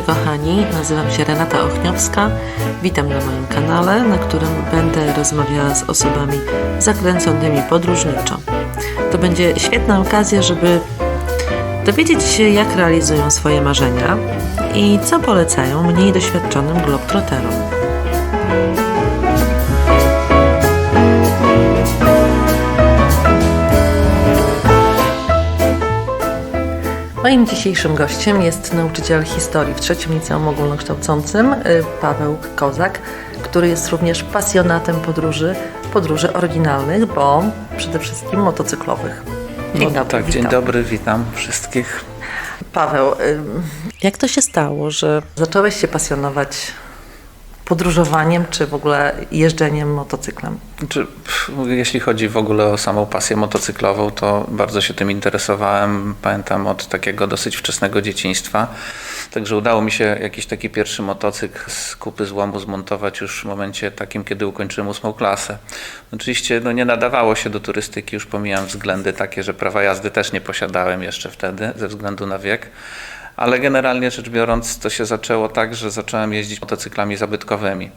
dobry kochani, nazywam się Renata Ochniowska. Witam na moim kanale, na którym będę rozmawiała z osobami zakręconymi podróżniczo. To będzie świetna okazja, żeby dowiedzieć się, jak realizują swoje marzenia i co polecają mniej doświadczonym globtroterom. Moim dzisiejszym gościem jest nauczyciel historii w trzecim liceum ogólnokształcącym y, Paweł Kozak, który jest również pasjonatem podróży, podróży oryginalnych, bo przede wszystkim motocyklowych. Dzień No, dobry, tak, dzień witam. dobry, witam wszystkich. Paweł, y, jak to się stało, że zacząłeś się pasjonować podróżowaniem, czy w ogóle jeżdżeniem motocyklem? Czy, jeśli chodzi w ogóle o samą pasję motocyklową, to bardzo się tym interesowałem. Pamiętam od takiego dosyć wczesnego dzieciństwa. Także udało mi się jakiś taki pierwszy motocykl z kupy złomu zmontować już w momencie takim, kiedy ukończyłem ósmą klasę. Oczywiście no, nie nadawało się do turystyki, już pomijam względy takie, że prawa jazdy też nie posiadałem jeszcze wtedy ze względu na wiek. Ale generalnie rzecz biorąc, to się zaczęło tak, że zacząłem jeździć motocyklami zabytkowymi.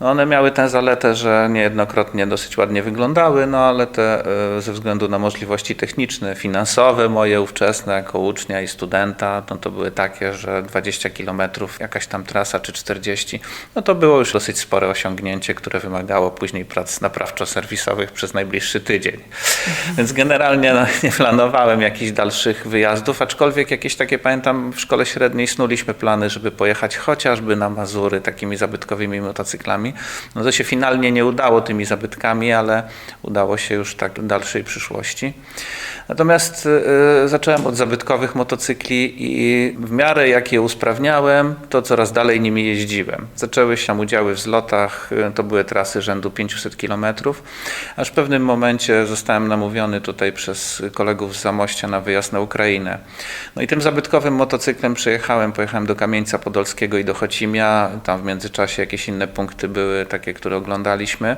No one miały tę zaletę, że niejednokrotnie dosyć ładnie wyglądały, no ale te e, ze względu na możliwości techniczne, finansowe moje ówczesne jako ucznia i studenta, no to były takie, że 20 km, jakaś tam trasa czy 40, no to było już dosyć spore osiągnięcie, które wymagało później prac naprawczo-serwisowych przez najbliższy tydzień. Więc generalnie no, nie planowałem jakichś dalszych wyjazdów, aczkolwiek jakieś takie, pamiętam, w szkole średniej snuliśmy plany, żeby pojechać chociażby na Mazury takimi zabytkowymi motocyklami. No to się finalnie nie udało tymi zabytkami, ale udało się już tak w dalszej przyszłości. Natomiast y, zacząłem od zabytkowych motocykli i w miarę jak je usprawniałem, to coraz dalej nimi jeździłem. Zaczęły się tam udziały w zlotach, y, to były trasy rzędu 500 km, aż w pewnym momencie zostałem namówiony tutaj przez kolegów z Zamościa na wyjazd na Ukrainę. No i tym zabytkowym motocyklem przejechałem, pojechałem do Kamieńca Podolskiego i do Chocimia, tam w międzyczasie jakieś inne punkty były takie, które oglądaliśmy.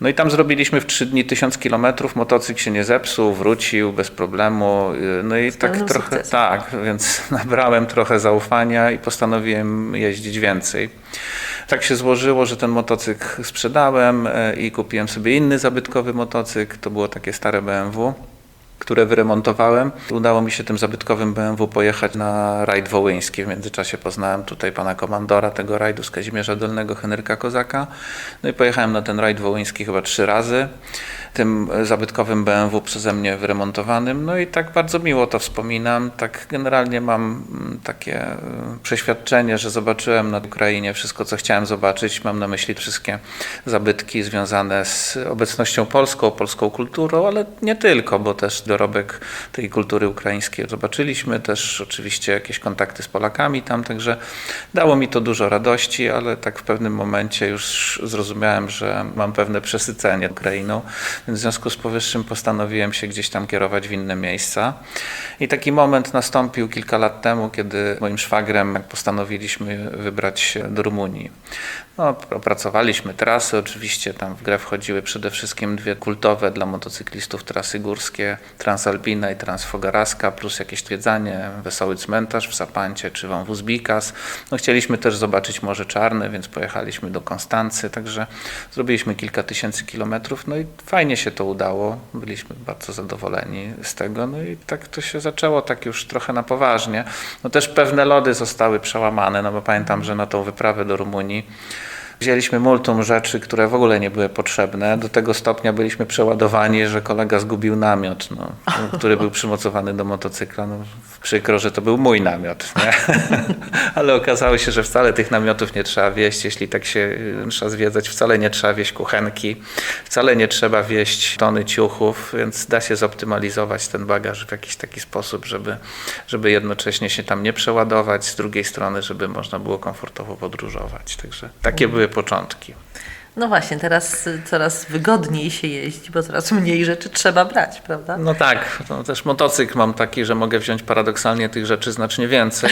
No i tam zrobiliśmy w 3 dni 1000 km, motocykl się nie zepsuł, wrócił bez problemu. y, No i tak trochę, tak, więc nabrałem trochę zaufania i postanowiłem jeździć więcej. Tak się złożyło, że ten motocykl sprzedałem e, i kupiłem sobie inny zabytkowy motocykl. To było takie stare BMW które wyremontowałem. Udało mi się tym zabytkowym BMW pojechać na rajd wołyński. W międzyczasie poznałem tutaj pana komandora tego rajdu z Kazimierza Dolnego, Henryka Kozaka. No i pojechałem na ten rajd wołyński chyba trzy razy. Tym zabytkowym BMW przeze mnie wyremontowanym. No i tak bardzo miło to wspominam. Tak generalnie mam mm, takie e, przeświadczenie, że zobaczyłem na Ukrainie wszystko, co chciałem zobaczyć. Mam na myśli wszystkie zabytki związane z obecnością polską, polską kulturą, ale nie tylko, bo też dorobek tej kultury ukraińskiej zobaczyliśmy. Też oczywiście jakieś kontakty z Polakami tam, także dało mi to dużo radości, ale tak w pewnym momencie już zrozumiałem, że mam pewne przesycenie Ukrainą, więc w związku z powyższym postanowiłem się gdzieś tam kierować w inne miejsca. I taki moment nastąpił kilka lat temu, kiedy moim szwagrem postanowiliśmy wybrać się do Rumunii. No, opracowaliśmy trasy, oczywiście tam w grę wchodziły przede wszystkim dwie kultowe dla motocyklistów trasy górskie, Transalpina i Transfogaraska, plus jakieś zwiedzanie, Wesoły Cmentarz w Sapancie czy Wąwóz Bikas. No, chcieliśmy też zobaczyć Morze Czarne, więc pojechaliśmy do Konstancy, także zrobiliśmy kilka tysięcy kilometrów, no i fajnie się to udało, byliśmy bardzo zadowoleni z tego, no i tak to się zaczęło tak już trochę na poważnie. No też pewne lody zostały przełamane, no bo pamiętam, że na tą wyprawę do Rumunii Wzięliśmy multum rzeczy, które w ogóle nie były potrzebne. Do tego stopnia byliśmy przeładowani, że kolega zgubił namiot, no, który był przymocowany do motocykla. No, przykro, że to był mój namiot. Ale okazało się, że wcale tych namiotów nie trzeba wieść. Jeśli tak się y, trzeba zwiedzać, wcale nie trzeba wieść kuchenki, wcale nie trzeba wieść tony ciuchów, więc da się zoptymalizować ten bagaż w jakiś taki sposób, żeby, żeby jednocześnie się tam nie przeładować, z drugiej strony, żeby można było komfortowo podróżować. Także takie były początki. No właśnie, teraz coraz wygodniej się jeździ, bo coraz mniej rzeczy trzeba brać, prawda? No tak, no też motocykl mam taki, że mogę wziąć paradoksalnie tych rzeczy znacznie więcej,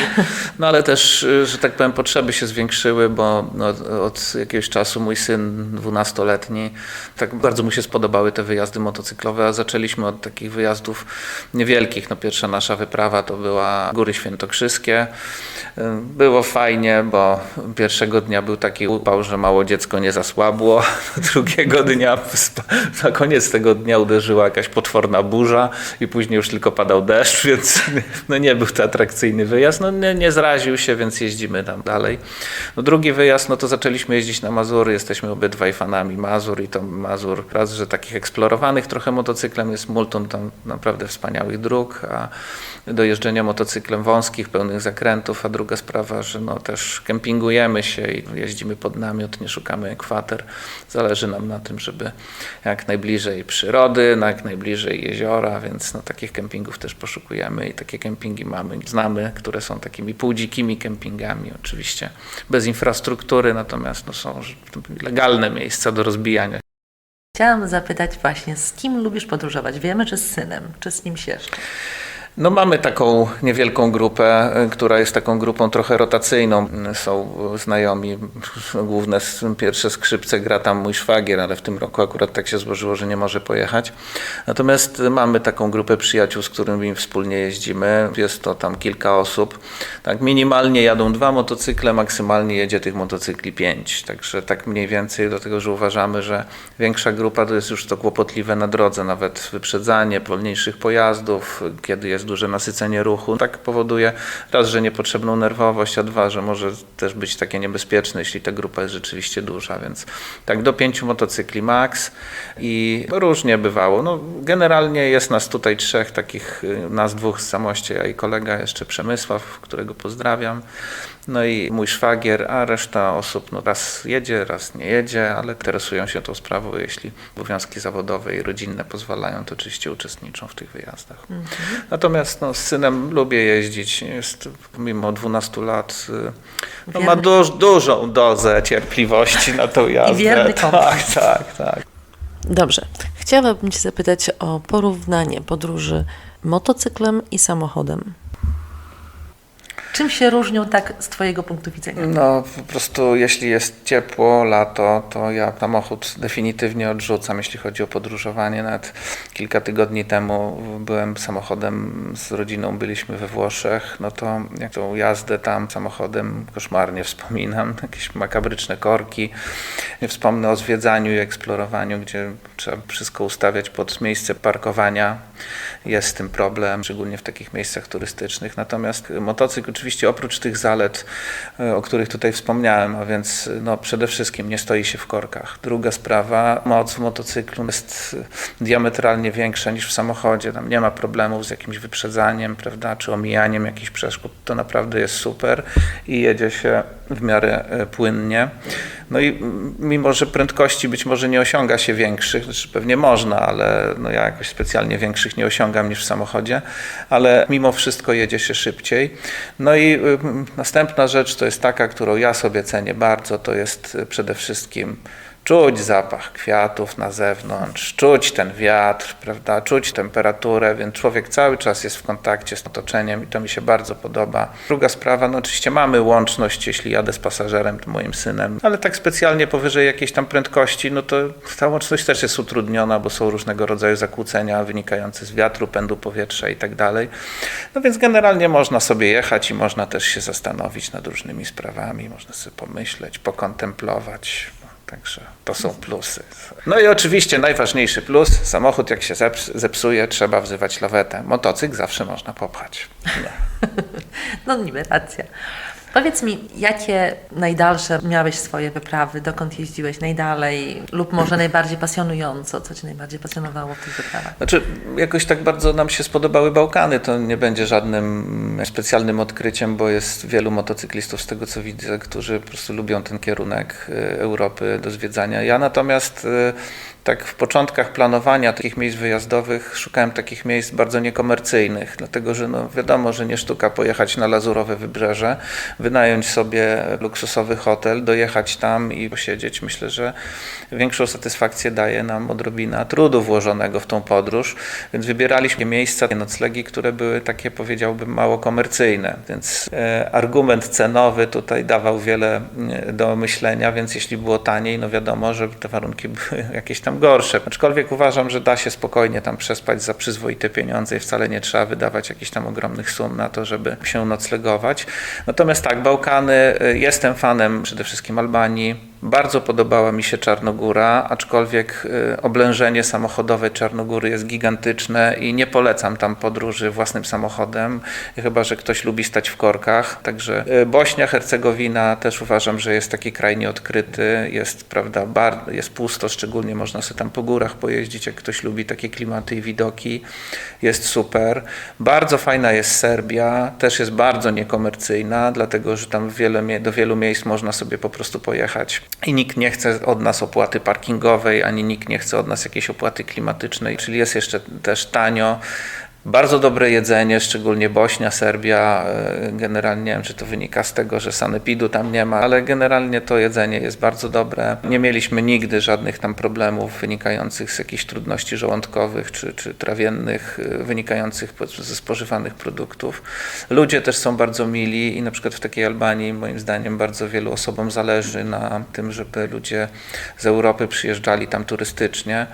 no ale też, y, że tak powiem, potrzeby się zwiększyły, bo no, od jakiegoś czasu mój syn, 12-letni, tak bardzo mu się spodobały te wyjazdy motocyklowe, a zaczęliśmy od takich wyjazdów niewielkich. No, pierwsza nasza wyprawa to była Góry Świętokrzyskie. Y, Było fajnie, bo pierwszego dnia był taki upał, że mało dziecko nie zasłabło. Drugiego dnia, na koniec tego dnia uderzyła jakaś potworna burza i później już tylko padał deszcz, więc no nie był to atrakcyjny wyjazd. No nie, nie zraził się, więc jeździmy tam dalej. No drugi wyjazd, no to zaczęliśmy jeździć na Mazury. Jesteśmy obydwaj fanami Mazur i to Mazur raz, że takich eksplorowanych trochę motocyklem jest multum tam naprawdę wspaniałych dróg, a do jeżdżenia motocyklem wąskich, pełnych zakrętów, a druga sprawa, że no też kempingujemy się i jeździmy pod namiot, nie szukamy kwater. Zależy nam na tym, żeby jak najbliżej przyrody, jak najbliżej jeziora, więc no, takich kempingów też poszukujemy i takie kempingi mamy, znamy, które są takimi półdzikimi kempingami, oczywiście bez infrastruktury, natomiast no, są legalne miejsca do rozbijania. Chciałam zapytać właśnie, z kim lubisz podróżować? Wiemy, czy z synem, czy z kimś jeszcze? No mamy taką niewielką grupę, y, która jest taką grupą trochę rotacyjną. Są znajomi, główne pierwsze skrzypce gra tam mój szwagier, ale w tym roku akurat tak się złożyło, że nie może pojechać. Natomiast mamy taką grupę przyjaciół, z którymi wspólnie jeździmy. Jest to tam kilka osób. Tak minimalnie jadą dwa motocykle, maksymalnie jedzie tych motocykli pięć. Także tak mniej więcej, dlatego że uważamy, że większa grupa to jest już to kłopotliwe na drodze, nawet wyprzedzanie wolniejszych pojazdów, kiedy jest duże nasycenie ruchu. Tak powoduje raz, że niepotrzebną nerwowość, a dwa, że może też być takie niebezpieczne, jeśli ta grupa jest rzeczywiście duża, więc tak do pięciu motocykli max i różnie bywało. No, generalnie jest nas tutaj trzech, takich y, nas dwóch z Zamościa, ja i kolega jeszcze Przemysław, którego pozdrawiam. No i mój szwagier, a reszta osób no raz jedzie, raz nie jedzie, ale interesują się tą sprawą. Jeśli obowiązki zawodowe i rodzinne pozwalają, to oczywiście uczestniczą w tych wyjazdach. Natomiast no, z synem lubię jeździć. Jest pomimo 12 lat, y, no, ma duż, dużą dozę cierpliwości na tą jazdę. wierny kompis. tak, tak, tak. Dobrze. Chciałabym Cię zapytać o porównanie podróży motocyklem i samochodem. Czym się różnią tak z Twojego punktu widzenia? No po prostu jeśli jest ciepło, lato, to ja samochód definitywnie odrzucam, jeśli chodzi o podróżowanie. Nawet kilka tygodni temu byłem samochodem z rodziną, byliśmy we Włoszech, no to jak tą jazdę tam samochodem koszmarnie wspominam, jakieś makabryczne korki. Nie wspomnę o zwiedzaniu i eksplorowaniu, gdzie trzeba wszystko ustawiać pod miejsce parkowania. Jest z tym problem, szczególnie w takich miejscach turystycznych. Natomiast motocykl oczywiście oprócz tych zalet, e, o których tutaj wspomniałem, a więc no, przede wszystkim nie stoi się w korkach. Druga sprawa, moc w motocyklu jest e, diametralnie większa niż w samochodzie. Tam nie ma problemów z jakimś wyprzedzaniem, prawda, czy omijaniem jakichś przeszkód. To naprawdę jest super i jedzie się w miarę e, płynnie. No i mimo, że prędkości być może nie osiąga się większych, znaczy pewnie można, ale no ja jakoś specjalnie większych nie osiągam niż w samochodzie, ale mimo wszystko jedzie się szybciej. No i y, następna rzecz to jest taka, którą ja sobie cenię bardzo, to jest y, przede wszystkim czuć zapach kwiatów na zewnątrz, czuć ten wiatr, prawda, czuć temperaturę, więc człowiek cały czas jest w kontakcie z otoczeniem i to mi się bardzo podoba. Druga sprawa, no oczywiście mamy łączność, jeśli jadę z pasażerem, to moim synem, ale tak specjalnie powyżej jakiejś tam prędkości, no to ta łączność też jest utrudniona, bo są różnego rodzaju zakłócenia wynikające z wiatru, pędu powietrza i tak dalej. No więc generalnie można sobie jechać i można też się zastanowić nad różnymi sprawami, można sobie pomyśleć, pokontemplować. Także to są plusy. No i oczywiście najważniejszy plus, samochód jak się zeps- zepsuje, trzeba wzywać lawetę. Motocykl zawsze można popchać. Nie. No niby racja. Powiedz mi, jakie najdalsze miałeś swoje wyprawy, dokąd jeździłeś najdalej lub może najbardziej pasjonująco, co Cię najbardziej pasjonowało w tych wyprawach? Znaczy, jakoś tak bardzo nam się spodobały Bałkany. To nie będzie żadnym specjalnym odkryciem, bo jest wielu motocyklistów, z tego co widzę, którzy po prostu lubią ten kierunek y, Europy do zwiedzania. Ja natomiast y, Tak w początkach planowania takich miejsc wyjazdowych szukałem takich miejsc bardzo niekomercyjnych, dlatego że no wiadomo, że nie sztuka pojechać na Lazurowe Wybrzeże, wynająć sobie luksusowy hotel, dojechać tam i posiedzieć. Myślę, że większą satysfakcję daje nam odrobina trudu włożonego w tą podróż, więc wybieraliśmy miejsca, noclegi, które były takie powiedziałbym mało komercyjne, więc e, argument cenowy tutaj dawał wiele e, do myślenia, więc jeśli było taniej, no wiadomo, że te warunki były jakieś tam gorsze. Aczkolwiek uważam, że da się spokojnie tam przespać za przyzwoite pieniądze i wcale nie trzeba wydawać jakichś tam ogromnych sum na to, żeby się noclegować. Natomiast tak, Bałkany, e, jestem fanem przede wszystkim Albanii. Bardzo podobała mi się Czarnogóra, aczkolwiek y, oblężenie samochodowe Czarnogóry jest gigantyczne i nie polecam tam podróży własnym samochodem, chyba że ktoś lubi stać w korkach. Także y, Bośnia, Hercegowina też uważam, że jest taki kraj nieodkryty, jest, prawda, bar, jest pusto, szczególnie można sobie tam po górach pojeździć, jak ktoś lubi takie klimaty i widoki. Jest super. Bardzo fajna jest Serbia, też jest bardzo niekomercyjna, dlatego że tam wiele, do wielu miejsc można sobie po prostu pojechać i nikt nie chce od nas opłaty parkingowej, ani nikt nie chce od nas jakiejś opłaty klimatycznej, czyli jest jeszcze też tanio. Bardzo dobre jedzenie, szczególnie Bośnia, Serbia. e, Generalnie nie wiem, czy to wynika z tego, że sanepidu tam nie ma, ale generalnie to jedzenie jest bardzo dobre. Nie mieliśmy nigdy żadnych tam problemów wynikających z jakichś trudności żołądkowych czy, czy trawiennych, e, wynikających ze spożywanych produktów. Ludzie też są bardzo mili i na przykład w takiej Albanii moim zdaniem bardzo wielu osobom zależy na tym, żeby ludzie z Europy przyjeżdżali tam turystycznie.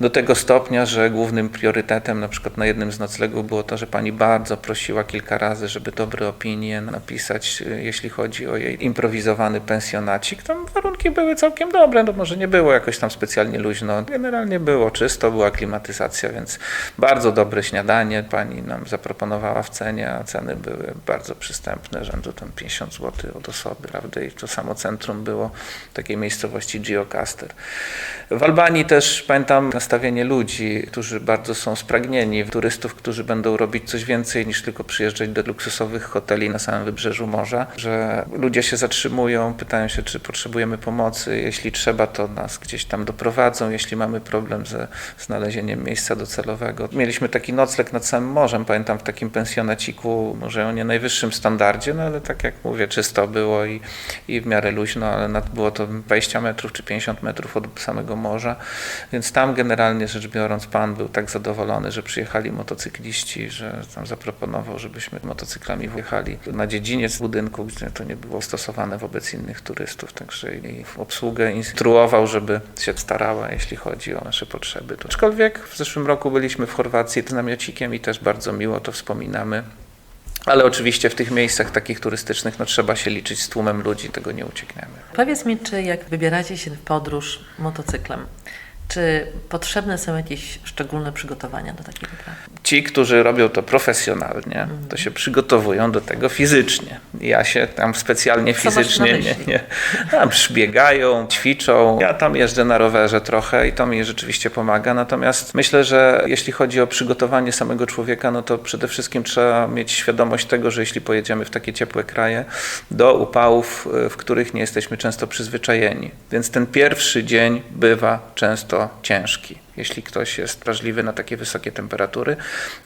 Do tego stopnia, że głównym priorytetem na przykład na jednym z noclegów było to, że pani bardzo prosiła kilka razy, żeby dobre opinie napisać, jeśli chodzi o jej improwizowany pensjonacik. Tam warunki były całkiem dobre, no może nie było jakoś tam specjalnie luźno. Generalnie było czysto, była klimatyzacja, więc bardzo dobre śniadanie pani nam zaproponowała w cenie, a ceny były bardzo przystępne, rzędu tam 50 zł od osoby, prawda? I to samo centrum było w takiej miejscowości Geocaster. W Albanii też pamiętam nastawienie ludzi, którzy bardzo są spragnieni, turystów, którzy będą robić coś więcej niż tylko przyjeżdżać do luksusowych hoteli na samym wybrzeżu morza, że ludzie się zatrzymują, pytają się, czy potrzebujemy pomocy, jeśli trzeba, to nas gdzieś tam doprowadzą, jeśli mamy problem ze znalezieniem miejsca docelowego. Mieliśmy taki nocleg nad samym morzem, pamiętam w takim pensjonaciku, może o nie najwyższym standardzie, no ale tak jak mówię, czysto było i, i w miarę luźno, ale nad, było to 20 metrów czy 50 metrów od samego morza, więc tam generalnie rzecz biorąc pan był tak zadowolony, że przyjechali motocykliści, że tam zaproponował, żebyśmy motocyklami wjechali na dziedziniec budynku, gdzie to nie było stosowane wobec innych turystów, także i obsługę instruował, żeby się starała, jeśli chodzi o nasze potrzeby. Aczkolwiek w zeszłym roku byliśmy w Chorwacji z namiocikiem i też bardzo miło to wspominamy. Ale oczywiście w tych miejscach takich turystycznych no, trzeba się liczyć z tłumem ludzi, tego nie uciekniemy. Powiedz mi, czy jak wybieracie się w podróż motocyklem, czy potrzebne są jakieś szczególne przygotowania do takiej wyprawy? Ci, którzy robią to profesjonalnie, to się przygotowują do tego fizycznie. Ja się tam specjalnie Co fizycznie nie, nie. Tam biegają, ćwiczą. Ja tam jeżdżę na rowerze trochę i to mi rzeczywiście pomaga. Natomiast myślę, że jeśli chodzi o przygotowanie samego człowieka, no to przede wszystkim trzeba mieć świadomość tego, że jeśli pojedziemy w takie ciepłe kraje, do upałów, y, w których nie jesteśmy często przyzwyczajeni. Więc ten pierwszy dzień bywa często ciężki jeśli ktoś jest wrażliwy na takie wysokie temperatury.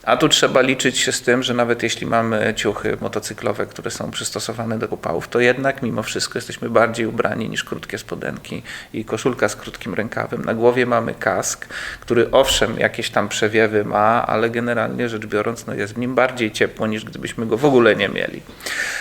A tu trzeba liczyć się z tym, że nawet jeśli mamy ciuchy motocyklowe, które są przystosowane do upałów, to jednak mimo wszystko jesteśmy bardziej ubrani niż krótkie spodenki i koszulka z krótkim rękawem. Na głowie mamy kask, który owszem jakieś tam przewiewy ma, ale generalnie rzecz biorąc no jest w nim bardziej ciepło niż gdybyśmy go w ogóle nie mieli.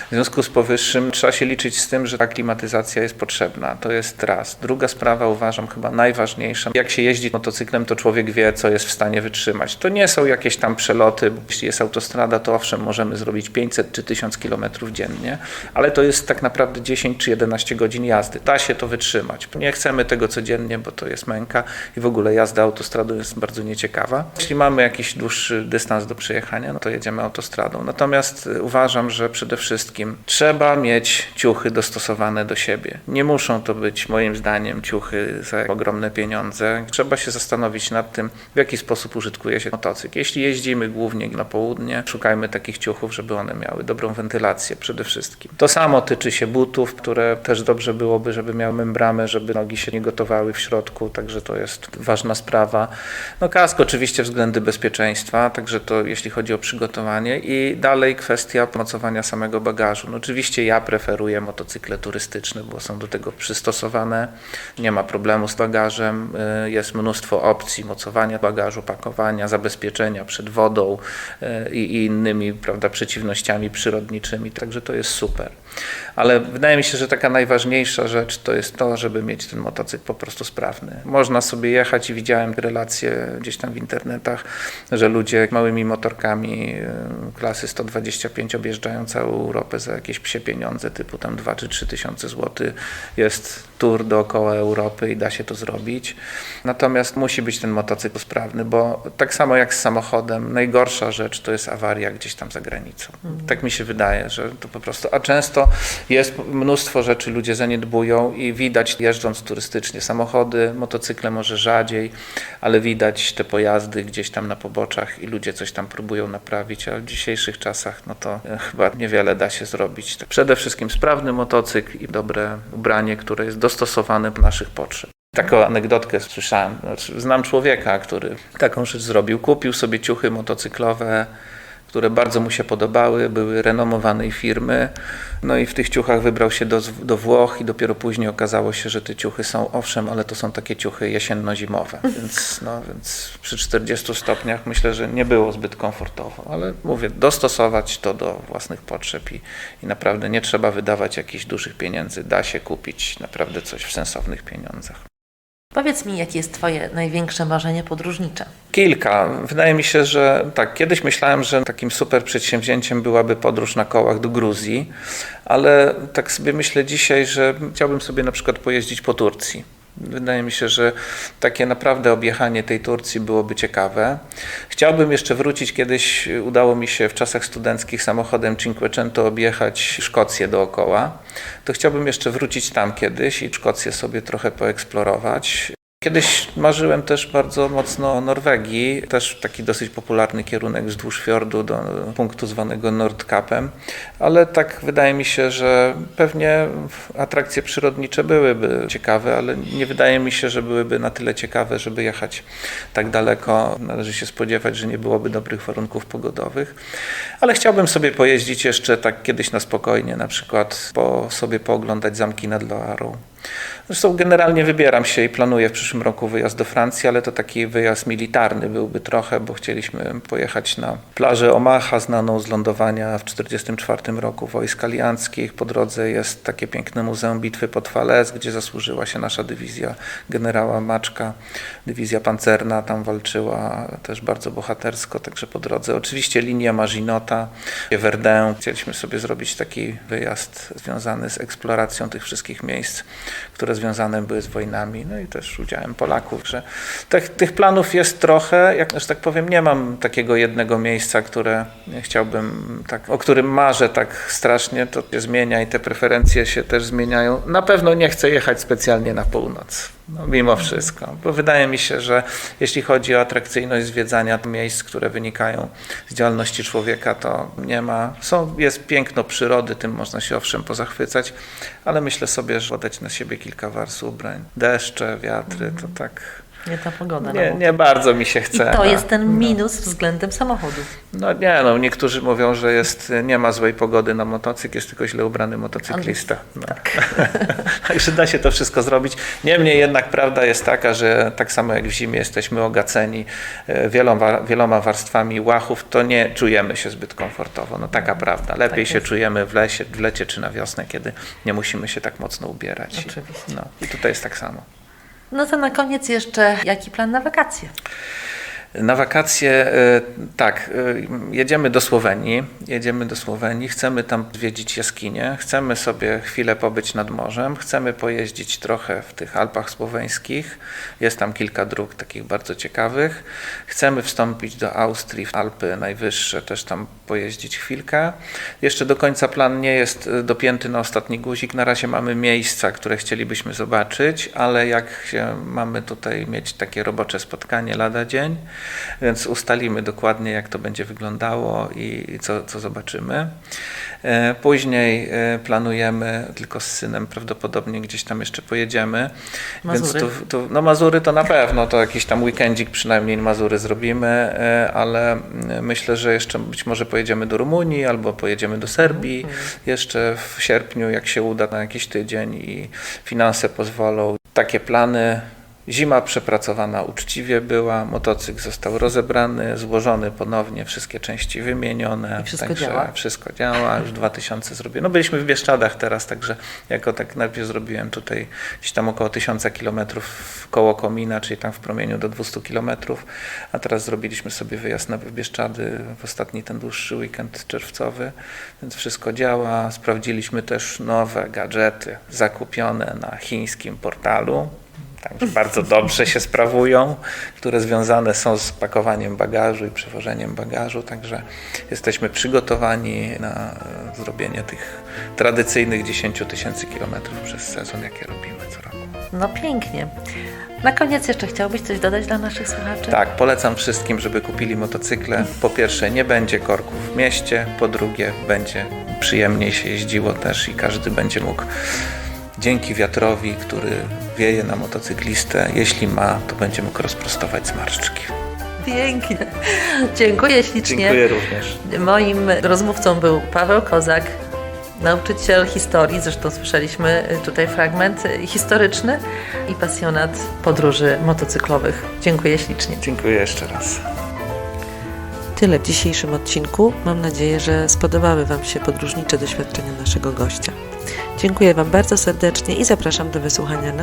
W związku z powyższym trzeba się liczyć z tym, że ta klimatyzacja jest potrzebna. To jest raz. Druga sprawa uważam chyba najważniejsza. Jak się jeździ motocyklem, to człowiek wie, co jest w stanie wytrzymać. To nie są jakieś tam przeloty. Jeśli jest autostrada, to owszem, możemy zrobić 500 czy 1000 kilometrów dziennie, ale to jest tak naprawdę 10 czy 11 godzin jazdy. Da się to wytrzymać. Nie chcemy tego codziennie, bo to jest męka i w ogóle jazda autostradą jest bardzo nieciekawa. Jeśli mamy jakiś dłuższy dystans do przejechania, no to jedziemy autostradą. Natomiast y, uważam, że przede wszystkim trzeba mieć ciuchy dostosowane do siebie. Nie muszą to być moim zdaniem ciuchy za ogromne pieniądze. Trzeba się zastanowić, zastanowić nad tym, w jaki sposób użytkuje się motocykl. Jeśli jeździmy głównie na południe, szukajmy takich ciuchów, żeby one miały dobrą wentylację przede wszystkim. To samo tyczy się butów, które też dobrze byłoby, żeby miały membramę, żeby nogi się nie gotowały w środku, także to jest ważna sprawa. No kask oczywiście względy bezpieczeństwa, także to jeśli chodzi o przygotowanie i dalej kwestia mocowania samego bagażu. No oczywiście ja preferuję motocykle turystyczne, bo są do tego przystosowane, nie ma problemu z bagażem, y, jest mnóstwo opcji mocowania bagażu, pakowania, zabezpieczenia przed wodą i i innymi prawda, przeciwnościami przyrodniczymi, także to jest super. Ale wydaje mi się, że taka najważniejsza rzecz to jest to, żeby mieć ten motocykl po prostu sprawny. Można sobie jechać i widziałem relacje gdzieś tam w internetach, że ludzie małymi motorkami y, klasy 125 objeżdżają całą Europę za jakieś psie pieniądze, typu tam 2 czy 3 tysiące złotych. Jest tour dookoła Europy i da się to zrobić. Natomiast musi być ten motocykl sprawny, bo tak samo jak z samochodem, najgorsza rzecz to jest awaria gdzieś tam za granicą. Tak mi się wydaje, że to po prostu, a często jest mnóstwo rzeczy, ludzie zaniedbują i widać jeżdżąc turystycznie samochody, motocykle może rzadziej, ale widać te pojazdy gdzieś tam na poboczach i ludzie coś tam próbują naprawić, a w dzisiejszych czasach no to e, chyba niewiele da się zrobić. Przede wszystkim sprawny motocykl i dobre ubranie, które jest dostosowane do naszych potrzeb. Taką anegdotkę słyszałem. Znaczy, znam człowieka, który taką rzecz zrobił. Kupił sobie ciuchy motocyklowe, które bardzo mu się podobały, były renomowanej firmy. No i w tych ciuchach wybrał się do, do Włoch i dopiero później okazało się, że te ciuchy są owszem, ale to są takie ciuchy jesienno-zimowe. Więc, no, więc przy 40 stopniach myślę, że nie było zbyt komfortowo, ale mówię, dostosować to do własnych potrzeb i, i naprawdę nie trzeba wydawać jakichś dużych pieniędzy. Da się kupić naprawdę coś w sensownych pieniądzach. Powiedz mi, jakie jest Twoje największe marzenie podróżnicze? Kilka. Wydaje mi się, że tak, kiedyś myślałem, że takim super przedsięwzięciem byłaby podróż na kołach do Gruzji, ale tak sobie myślę dzisiaj, że chciałbym sobie na przykład pojeździć po Turcji. Wydaje mi się, że takie naprawdę objechanie tej Turcji byłoby ciekawe. Chciałbym jeszcze wrócić, kiedyś udało mi się w czasach studenckich samochodem Cinquecento objechać Szkocję dookoła. To chciałbym jeszcze wrócić tam kiedyś i Szkocję sobie trochę poeksplorować. Kiedyś marzyłem też bardzo mocno o Norwegii, też taki dosyć popularny kierunek wzdłuż fiordu do punktu zwanego Nordkapem, ale tak wydaje mi się, że pewnie atrakcje przyrodnicze byłyby ciekawe, ale nie wydaje mi się, że byłyby na tyle ciekawe, żeby jechać tak daleko. Należy się spodziewać, że nie byłoby dobrych warunków pogodowych, ale chciałbym sobie pojeździć jeszcze tak kiedyś na spokojnie, na przykład po sobie pooglądać zamki nad Loarą. Zresztą generalnie wybieram się i planuję w przyszłym roku wyjazd do Francji, ale to taki wyjazd militarny byłby trochę, bo chcieliśmy pojechać na plażę Omaha, znaną z lądowania w 1944 roku wojsk alianckich. Po drodze jest takie piękne Muzeum Bitwy pod Falaise, gdzie zasłużyła się nasza dywizja generała Maczka. Dywizja pancerna tam walczyła też bardzo bohatersko, także po drodze. Oczywiście linia Maginota, Verdun. Chcieliśmy sobie zrobić taki wyjazd związany z eksploracją tych wszystkich miejsc, które związane były z wojnami, no i też udziałem Polaków, że tych, tych planów jest trochę, jak że tak powiem, nie mam takiego jednego miejsca, które chciałbym, tak, o którym marzę tak strasznie, to się zmienia i te preferencje się też zmieniają. Na pewno nie chcę jechać specjalnie na północ. No, mimo wszystko, bo wydaje mi się, że jeśli chodzi o atrakcyjność zwiedzania miejsc, które wynikają z działalności człowieka, to nie ma. Są, jest piękno przyrody, tym można się owszem pozachwycać, ale myślę sobie, że podać na siebie kilka warstw ubrań. Deszcze, wiatry, to tak. Nie ta pogoda. Nie, no. nie bardzo mi się chce. I to jest ten no. minus względem samochodu. No nie, no niektórzy mówią, że jest, nie ma złej pogody na motocykl, jest tylko źle ubrany motocyklista. No. Tak. Także da się to wszystko zrobić. Niemniej jednak prawda jest taka, że tak samo jak w zimie jesteśmy ogaceni e, wieloma, wieloma warstwami łachów, to nie czujemy się zbyt komfortowo. No taka prawda. Lepiej Tak się czujemy w lesie, w lecie czy na wiosnę, kiedy nie musimy się tak mocno ubierać. Oczywiście. No, I tutaj jest tak samo. No to na koniec jeszcze, jaki plan na wakacje? Na wakacje, e, tak, e, jedziemy do Słowenii, jedziemy do Słowenii, chcemy tam zwiedzić jaskinie, chcemy sobie chwilę pobyć nad morzem, chcemy pojeździć trochę w tych Alpach słoweńskich, jest tam kilka dróg takich bardzo ciekawych, chcemy wstąpić do Austrii, w Alpy najwyższe, też tam pojeździć chwilkę. Jeszcze do końca plan nie jest e, dopięty na ostatni guzik, na razie mamy miejsca, które chcielibyśmy zobaczyć, ale jak mamy tutaj mieć takie robocze spotkanie lada dzień, więc ustalimy dokładnie, jak to będzie wyglądało i co, co zobaczymy. E, Później e, planujemy, tylko z synem prawdopodobnie gdzieś tam jeszcze pojedziemy. Mazury. Więc tu, tu, no Mazury to na pewno, to jakiś tam weekendzik przynajmniej Mazury zrobimy, e, ale myślę, że jeszcze być może pojedziemy do Rumunii albo pojedziemy do Serbii jeszcze w sierpniu, jak się uda na jakiś tydzień i finanse pozwolą. Takie plany. Zima przepracowana uczciwie była, motocykl został rozebrany, złożony ponownie, wszystkie części wymienione. I wszystko także działa? Wszystko działa, już 2000 zrobiłem. No byliśmy w Bieszczadach teraz, także jako tak najpierw zrobiłem tutaj gdzieś tam około 1000 kilometrów koło Komina, czyli tam w promieniu do 200 kilometrów, a teraz zrobiliśmy sobie wyjazd na Bieszczady w ostatni ten dłuższy weekend czerwcowy, więc wszystko działa. Sprawdziliśmy też nowe gadżety zakupione na chińskim portalu. Także bardzo dobrze się sprawują, które związane są z pakowaniem bagażu i przewożeniem bagażu, także jesteśmy przygotowani na zrobienie tych tradycyjnych 10 000 tysięcy kilometrów przez sezon, jakie robimy co roku. No pięknie. Na koniec jeszcze chciałbyś coś dodać dla naszych słuchaczy? Tak, polecam wszystkim, żeby kupili motocykle. Po pierwsze, nie będzie korków w mieście, po drugie, będzie przyjemniej się jeździło też i każdy będzie mógł dzięki wiatrowi, który wieje na motocyklistę, jeśli ma, to będzie mógł rozprostować zmarszczki. Pięknie. Dziękuję ślicznie. Dziękuję również. Moim rozmówcą był Paweł Kozak, nauczyciel historii, zresztą słyszeliśmy tutaj fragment historyczny i pasjonat podróży motocyklowych. Dziękuję ślicznie. Dziękuję jeszcze raz. Tyle w dzisiejszym odcinku. Mam nadzieję, że spodobały Wam się podróżnicze doświadczenia naszego gościa. Dziękuję Wam bardzo serdecznie i zapraszam do wysłuchania